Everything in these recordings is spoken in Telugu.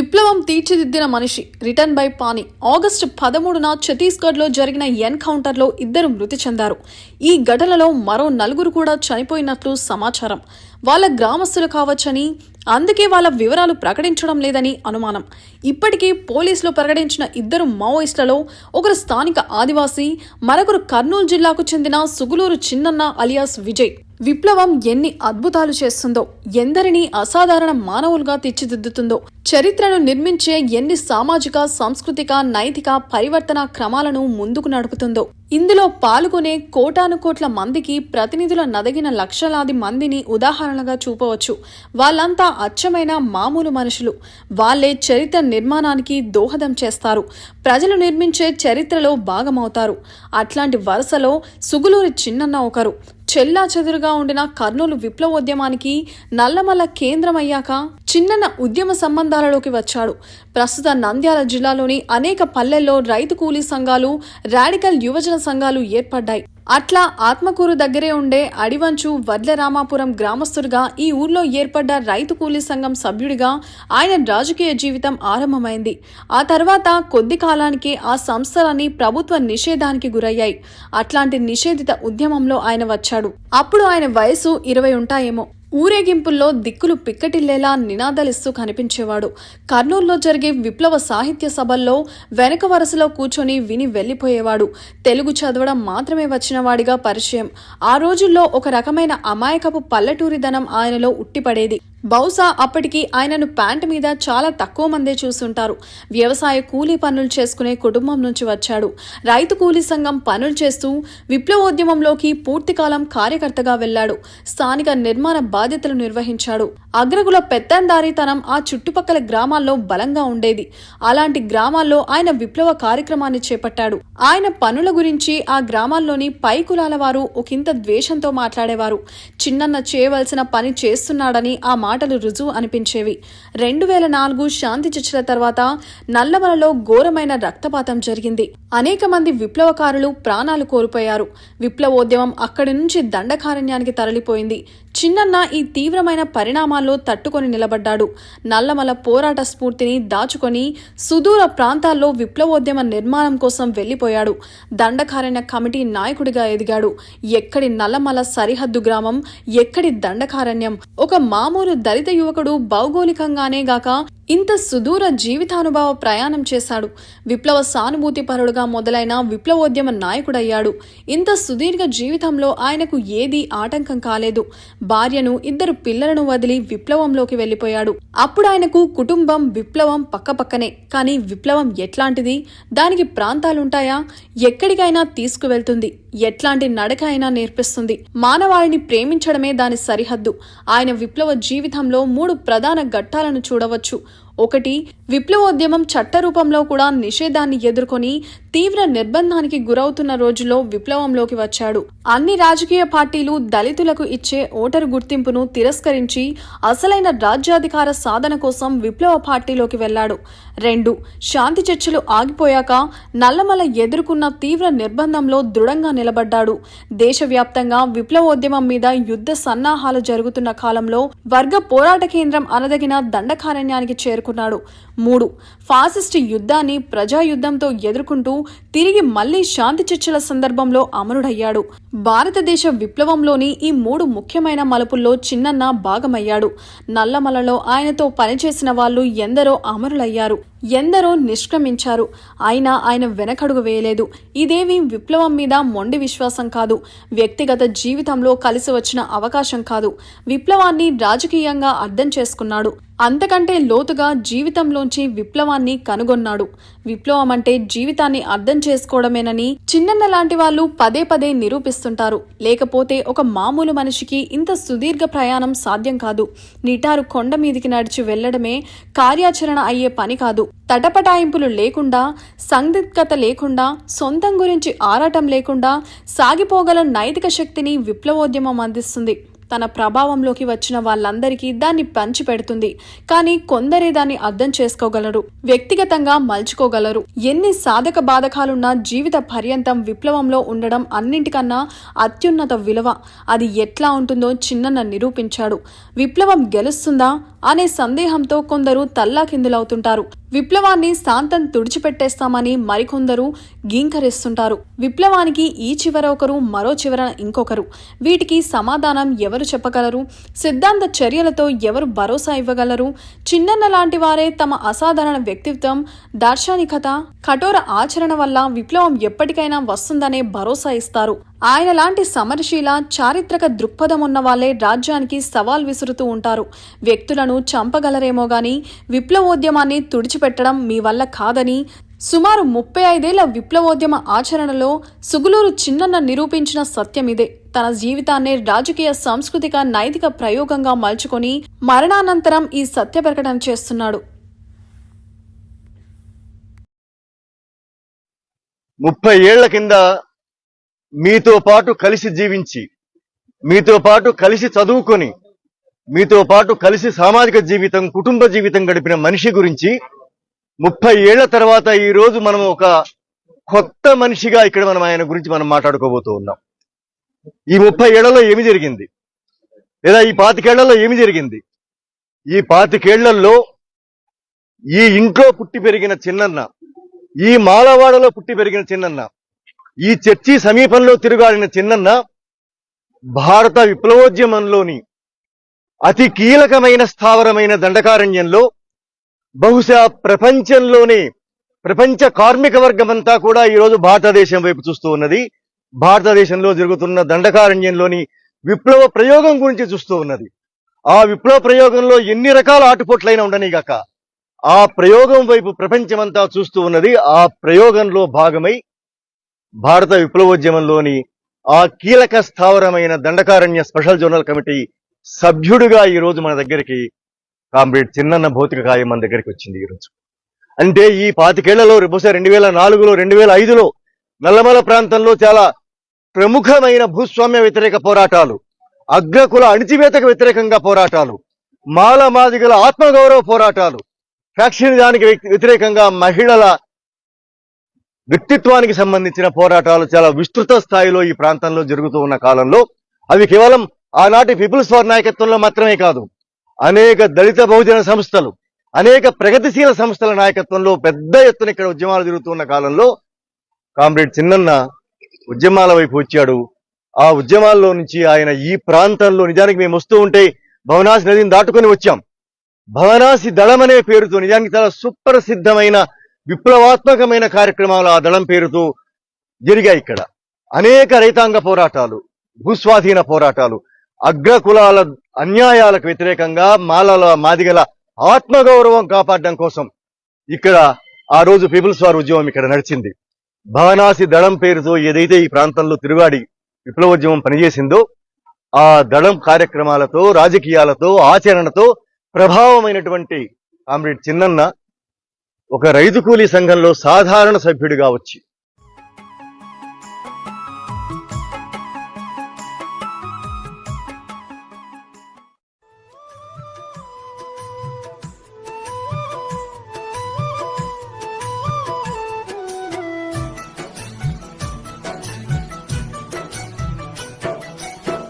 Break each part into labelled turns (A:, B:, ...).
A: విప్లవం తీర్చిదిద్దిన మనిషి రిటర్న్ బై పాని ఆగస్టు పదమూడున ఛత్తీస్గఢ్లో జరిగిన ఎన్కౌంటర్లో ఇద్దరు మృతి చెందారు. ఈ ఘటనలో మరో నలుగురు కూడా చనిపోయినట్లు సమాచారం. వాళ్ళ గ్రామస్తులు కావచ్చని అందుకే వాళ్ళ వివరాలు ప్రకటించడం లేదని అనుమానం. ఇప్పటికీ పోలీసులు ప్రకటించిన ఇద్దరు మావోయిస్టులలో ఒకరు స్థానిక ఆదివాసీ మరొకరు కర్నూలు జిల్లాకు చెందిన సుగులూరు చిన్నన్న అలియాస్ విజయ్. విప్లవం ఎన్ని అద్భుతాలు చేస్తుందో ఎందరిని అసాధారణ మానవులుగా తీర్చిదిద్దుతుందో చరిత్రను నిర్మించే ఎన్ని సామాజిక సాంస్కృతిక నైతిక పరివర్తన క్రమాలను ముందుకు నడుపుతుందో ఇందులో పాల్గొనే కోటాను కోట్ల మందికి ప్రతినిధుల నదగిన లక్షలాది మందిని ఉదాహరణగా చూపవచ్చు. వాళ్ళంతా అచ్చమైన మామూలు మనుషులు. వాళ్ళే చరిత్ర నిర్మాణానికి దోహదం చేస్తారు. ప్రజలు నిర్మించే చరిత్రలో భాగమవుతారు. అట్లాంటి వరుసలో సుగులూరి చిన్నన్న ఒకరు. చెల్లా చెదురుగా ఉండిన కర్నూలు విప్లవోద్యమానికి నల్లమల్ల కేంద్రమయ్యాక చిన్నన్న ఉద్యమ సంబంధాలలోకి వచ్చాడు. ప్రస్తుత నంద్యాల జిల్లాలోని అనేక పల్లెల్లో రైతు కూలీ సంఘాలు రాడికల్ యువజన సంఘాలు ఏర్పడ్డాయి. అట్లా ఆత్మకూరు దగ్గరే ఉండే అడివంచు వడ్ల రామాపురం గ్రామస్తుడిగా ఈ ఊర్లో ఏర్పడ్డ రైతు కూలీ సంఘం సభ్యుడిగా ఆయన రాజకీయ జీవితం ఆరంభమైంది. ఆ తర్వాత కొద్ది కాలానికే ఆ సంస్థలన్నీ ప్రభుత్వ నిషేధానికి గురయ్యాయి. అట్లాంటి నిషేధిత ఉద్యమంలో ఆయన వచ్చాడు. అప్పుడు ఆయన వయసు ఇరవై ఉంటాయేమో. ఊరేగింపుల్లో దిక్కులు పిక్కటిల్లేలా నినాదాలిస్తూ కనిపించేవాడు. కర్నూలులో జరిగే విప్లవ సాహిత్య సభల్లో వెనక వరుసలో కూర్చొని విని వెళ్ళిపోయేవాడు. తెలుగు చదవడం మాత్రమే వచ్చినవాడిగా పరిచయం. ఆ రోజుల్లో ఒక రకమైన అమాయకపు పల్లెటూరిదనం ఆయనలో ఉట్టిపడేది. బహుశా అప్పటికి ఆయనను ప్యాంటు మీద చాలా తక్కువ మందే చూస్తుంటారు. వ్యవసాయ కూలీ పనులు చేసుకునే కుటుంబం నుంచి వచ్చాడు. రైతు కూలీ సంఘం పనులు చేస్తూ విప్లవోద్యమంలోకి పూర్తికాలం కార్యకర్తగా వెళ్ళాడు స్థానిక నిర్మాణ బాధ్యతలు నిర్వహించాడు. అగ్రకుల పెత్తందారీతనం ఆ చుట్టుపక్కల గ్రామాల్లో బలంగా ఉండేది. అలాంటి గ్రామాల్లో ఆయన విప్లవ కార్యక్రమాన్ని చేపట్టాడు. ఆయన పనుల గురించి ఆ గ్రామాల్లోని పై కులాల వారు ఒకంత ద్వేషంతో మాట్లాడేవారు. చిన్నన్న చేయవలసిన పని చేస్తున్నాడని ఆ మాటలు రుజువు అనిపించేవి. రెండు వేల నాలుగు శాంతి చర్చల తర్వాత నల్లమలలో ఘోరమైన రక్తపాతం జరిగింది. అనేక మంది విప్లవకారులు ప్రాణాలు కోల్పోయారు. విప్లవోద్యమం అక్కడి నుంచి దండకారణ్యానికి తరలిపోయింది. చిన్నన్న ఈ తీవ్రమైన పరిణామాల్లో తట్టుకొని నిలబడ్డాడు. నల్లమల పోరాట స్ఫూర్తిని దాచుకొని సుదూర ప్రాంతాల్లో విప్లవోద్యమ నిర్మాణం కోసం వెళ్ళిపోయాడు దండకారణ్య కమిటీ నాయకుడిగా ఎదిగాడు. ఎక్కడి నల్లమల సరిహద్దు గ్రామం ఎక్కడి దండకారణ్యం? ఒక మామూలు దళిత యువకుడు భౌగోళికంగానే గాక ఇంత సుదూర జీవితానుభవ ప్రయాణం చేశాడు. విప్లవ సానుభూతి పరుడుగా మొదలైన విప్లవోద్యమ నాయకుడయ్యాడు. ఇంత సుదీర్ఘ జీవితంలో ఆయనకు ఏదీ ఆటంకం కాలేదు. భార్యను ఇద్దరు పిల్లలను వదిలి విప్లవంలోకి వెళ్ళిపోయాడు అప్పుడు ఆయనకు కుటుంబం విప్లవం పక్కపక్కనే. కానీ విప్లవం ఎట్లాంటిది? దానికి ప్రాంతాలుంటాయా? ఎక్కడికైనా తీసుకువెళ్తుంది. ఎట్లాంటి నడక అయినా నేర్పిస్తుంది. మానవాళిని ప్రేమించడమే దాని సరిహద్దు. ఆయన విప్లవ జీవితంలో మూడు ప్రధాన ఘట్టాలను చూడవచ్చు. ఒకటి విప్లవోద్యమం చట్టరూపంలో కూడా నిషేధాన్ని ఎదుర్కొని తీవ్ర నిర్బంధానికి గురవుతున్న రోజుల్లో విప్లవంలోకి వచ్చాడు. అన్ని రాజకీయ పార్టీలు దళితులకు ఇచ్చే ఓటరు గుర్తింపును తిరస్కరించి అసలైన రాజ్యాధికార సాధన కోసం విప్లవ పార్టీలోకి వెళ్ళాడు రెండు శాంతి చర్చలు ఆగిపోయాక నల్లమల ఎదుర్కొన్న తీవ్ర నిర్బంధంలో దృఢంగా నిలబడ్డాడు. దేశవ్యాప్తంగా విప్లవోద్యమం మీద యుద్ధ సన్నాహాలు జరుగుతున్న కాలంలో వర్గ పోరాట కేంద్రం అనదగిన దండకారణ్యానికి చేరుకున్నాడు మూడు ఫాసిస్ట్ యుద్ధాన్ని ప్రజాయుద్ధంతో ఎదుర్కొంటూ తిరిగి మళ్ళీ శాంతి చర్చల సందర్భంలో అమరుడయ్యాడు. భారతదేశ విప్లవంలోని ఈ మూడు ముఖ్యమైన మలుపుల్లో చిన్నన్న భాగమయ్యాడు. నల్లమలలో ఆయనతో పనిచేసిన వాళ్ళు ఎందరో అమరులయ్యారు. ఎందరో నిష్క్రమించారు. అయినా ఆయన వెనకడుగు వేయలేదు. ఇదేవి విప్లవం మీద మొండి విశ్వాసం కాదు. వ్యక్తిగత జీవితంలో కలిసి వచ్చిన అవకాశం కాదు. విప్లవాన్ని రాజకీయంగా అర్థం చేసుకున్నాడు. అంతకంటే లోతుగా జీవితంలోంచి విప్లవాన్ని కనుగొన్నాడు. విప్లవం అంటే జీవితాన్ని అర్థం చేసుకోవడమేనని చిన్నన్న లాంటి వాళ్ళు పదే పదే నిరూపిస్తుంటారు. లేకపోతే ఒక మామూలు మనిషికి ఇంత సుదీర్ఘ ప్రయాణం సాధ్యం కాదు. నిటారు కొండ మీదికి నడిచి వెళ్ళడమే కార్యాచరణ అయ్యే పని కాదు. తటపటాయింపులు లేకుండా సందిగ్ధత లేకుండా సొంతం గురించి ఆరాటం లేకుండా సాగిపోగల నైతిక శక్తిని విప్లవోద్యమం అందిస్తుంది. తన ప్రభావంలోకి వచ్చిన వాళ్ళందరికీ దాన్ని పంచిపెడుతుంది కానీ కొందరే దాన్ని అర్థం చేసుకోగలరు. వ్యక్తిగతంగా మలుచుకోగలరు. ఎన్ని సాధక బాధకాలున్నా జీవిత పర్యంతం విప్లవంలో ఉండడం అన్నింటికన్నా అత్యున్నత విలువ. అది ఎట్లా ఉంటుందో చిన్నన్న నిరూపించాడు. విప్లవం గెలుస్తుందా? అనే సందేహంతో కొందరు తల్లాకిందులవుతుంటారు. విప్లవాన్ని శాంతం తుడిచిపెట్టేస్తామని మరికొందరు గీంకరిస్తుంటారు. విప్లవానికి ఈ చివర ఒకరు మరో చివర ఇంకొకరు. వీటికి సమాధానం ఎవరు చెప్పగలరు? సిద్ధాంత చర్యలతో ఎవరు భరోసా ఇవ్వగలరు? చిన్నన్న లాంటి వారే తమ అసాధారణ వ్యక్తిత్వం దార్శనికత కఠోర ఆచరణ వల్ల విప్లవం ఎప్పటికైనా వస్తుందనే భరోసా ఇస్తారు. ఆయన లాంటి సమరశీల చారిత్రక దృక్పథం ఉన్న వాళ్ళే రాజ్యానికి సవాల్ విసురుతూ ఉంటారు. వ్యక్తులను చంపగలరేమో గాని విప్లవోద్యమాన్ని తుడిచిపెట్టడం మీ వల్ల కాదని సుమారు ముప్పై ఐదేళ్ళ విప్లవోద్యమ ఆచరణలో సుగులూరు చిన్నన్న నిరూపించిన సత్యమిదే తన జీవితాన్నే రాజకీయ సాంస్కృతిక నైతిక ప్రయోగంగా మలుచుకొని మరణానంతరం ఈ సత్య ప్రకటన చేస్తున్నాడు.
B: ముప్పై ఏళ్ళ కింద మీతో పాటు కలిసి జీవించి మీతో పాటు కలిసి చదువుకొని మీతో పాటు కలిసి సామాజిక జీవితం కుటుంబ జీవితం గడిపిన మనిషి గురించి ముప్పై ఏళ్ళ తర్వాత ఈ రోజు మనం ఒక కొత్త మనిషిగా ఇక్కడ మనం ఆయన గురించి మనం మాట్లాడుకోబోతూ ఉన్నాం. ఈ ముప్పై ఏళ్ళలో ఏమి జరిగింది? లేదా ఈ పాతికేళ్ళలో ఏమి జరిగింది? ఈ పాతికేళ్ళలో ఈ ఇంట్లో పుట్టి పెరిగిన చిన్నన్న ఈ మాలవాడలో పుట్టి పెరిగిన చిన్నన్న ఈ చర్చి సమీపంలో తిరుగాడిన చిన్నన్న భారత విప్లవోద్యమంలోని అతి కీలకమైన స్థావరమైన దండకారణ్యంలో బహుశా ప్రపంచంలోనే ప్రపంచ కార్మిక వర్గమంతా కూడా ఈరోజు భారతదేశం వైపు చూస్తూ ఉన్నది. భారతదేశంలో జరుగుతున్న దండకారణ్యంలోని విప్లవ ప్రయోగం గురించి చూస్తూ ఉన్నది. ఆ విప్లవ ప్రయోగంలో ఎన్ని రకాల ఆటుపోట్లైనా ఉండనిగాక ఆ ప్రయోగం వైపు ప్రపంచమంతా చూస్తూ ఉన్నది. ఆ ప్రయోగంలో భాగమై భారత విప్లవోద్యమంలోని ఆ కీలక స్థావరమైన దండకారణ్య స్పెషల్ జోనల్ కమిటీ సభ్యుడిగా ఈ రోజు మన దగ్గరికి కామ్రేడ్ చిన్నన్న భౌతిక కాయం మన దగ్గరికి వచ్చింది ఈరోజు. అంటే ఈ పాతికేళ్ళలో బహుశా రెండు వేల నాలుగులో రెండు వేల ఐదులో నల్లమల ప్రాంతంలో చాలా ప్రముఖమైన భూస్వామ్య వ్యతిరేక పోరాటాలు అగ్రకుల అణిచివేతకు వ్యతిరేకంగా పోరాటాలు మాల మాదిగల ఆత్మగౌరవ పోరాటాలు ఫ్యాక్షనిజానికి వ్యతిరేకంగా మహిళల వ్యక్తిత్వానికి సంబంధించిన పోరాటాలు చాలా విస్తృత స్థాయిలో ఈ ప్రాంతంలో జరుగుతూ ఉన్న కాలంలో అవి కేవలం ఆనాటి పీపుల్స్ ఫార్ నాయకత్వంలో మాత్రమే కాదు అనేక దళిత బహుజన సంస్థలు అనేక ప్రగతిశీల సంస్థల నాయకత్వంలో పెద్ద ఎత్తున ఇక్కడ ఉద్యమాలు జరుగుతున్న కాలంలో కామ్రేడ్ చిన్నన్న ఉద్యమాల వైపు వచ్చాడు. ఆ ఉద్యమాల్లో నుంచి ఆయన ఈ ప్రాంతంలో నిజానికి మేము వస్తూ ఉంటే భవనాసి నదిని దాటుకొని వచ్చాం. భవనాసి దళం అనే పేరుతో నిజానికి చాలా సుప్రసిద్ధమైన విప్లవాత్మకమైన కార్యక్రమాలు ఆ దళం పేరుతో జరిగాయి ఇక్కడ. అనేక రైతాంగ పోరాటాలు భూస్వాధీన పోరాటాలు అగ్రకులాల అన్యాయాలకు వ్యతిరేకంగా మాలల మాదిగల ఆత్మగౌరవం కాపాడడం కోసం ఇక్కడ ఆ రోజు పీపుల్స్ వార్ ఉద్యమం ఇక్కడ నడిచింది. భవనాసి దళం పేరుతో ఏదైతే ఈ ప్రాంతంలో తిరుగాడి విప్లవోద్యమం పనిచేసిందో ఆ దళం కార్యక్రమాలతో రాజకీయాలతో ఆచరణతో ప్రభావమైనటువంటి కామ్రేడ్ చిన్నన్న ఒక రైతు కూలీ సంఘంలో సాధారణ సభ్యుడిగా వచ్చి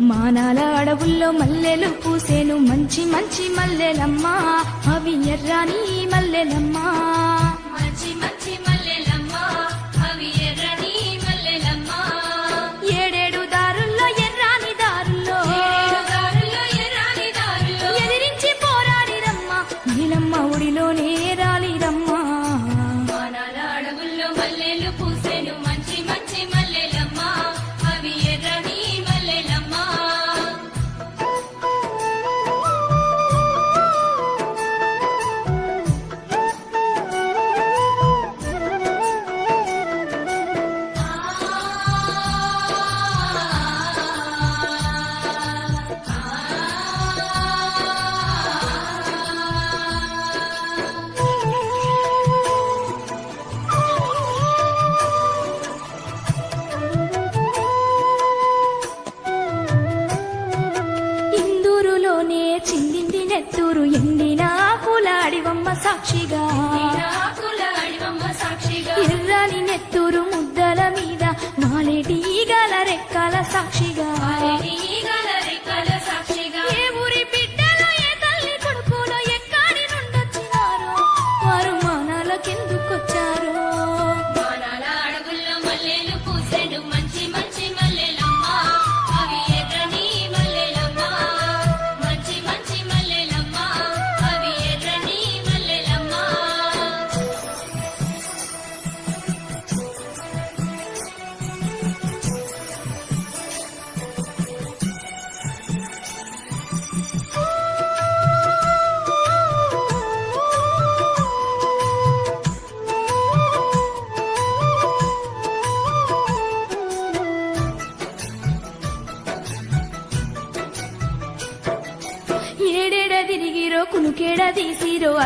C: మానాల అడవుల్లో మల్లెలు పూసేను మంచి మంచి మల్లెలమ్మా. అవి ఎర్రాని మల్లెలమ్మా. మంచి మల్లెల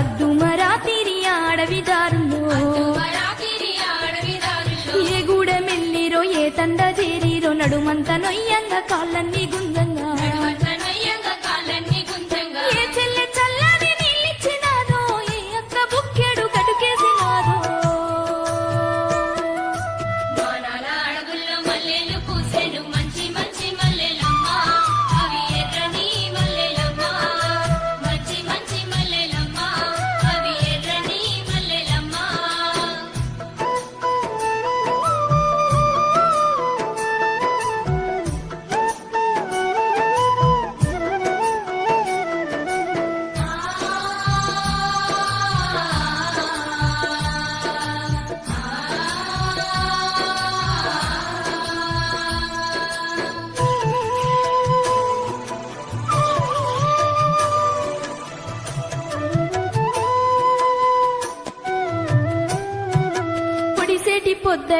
C: అద్దు మరాతిరి అడవి
D: దారులో
C: ఏ గూడెమెల్లిరో ఏ తండ చేరిరో నడుమంత నొయ్యంగా కాళ్ళన్ని గుండె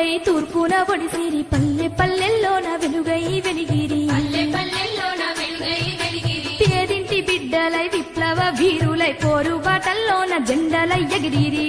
C: వెలుగై తూర్పున ఒడిసిరి. పల్లె పల్లెల్లోన వెలుగై వెలిగిరి. పేదింటి బిడ్డలై విప్లవ వీరులై పోరు బాటల్లోన జెండలై ఎగిరిరి.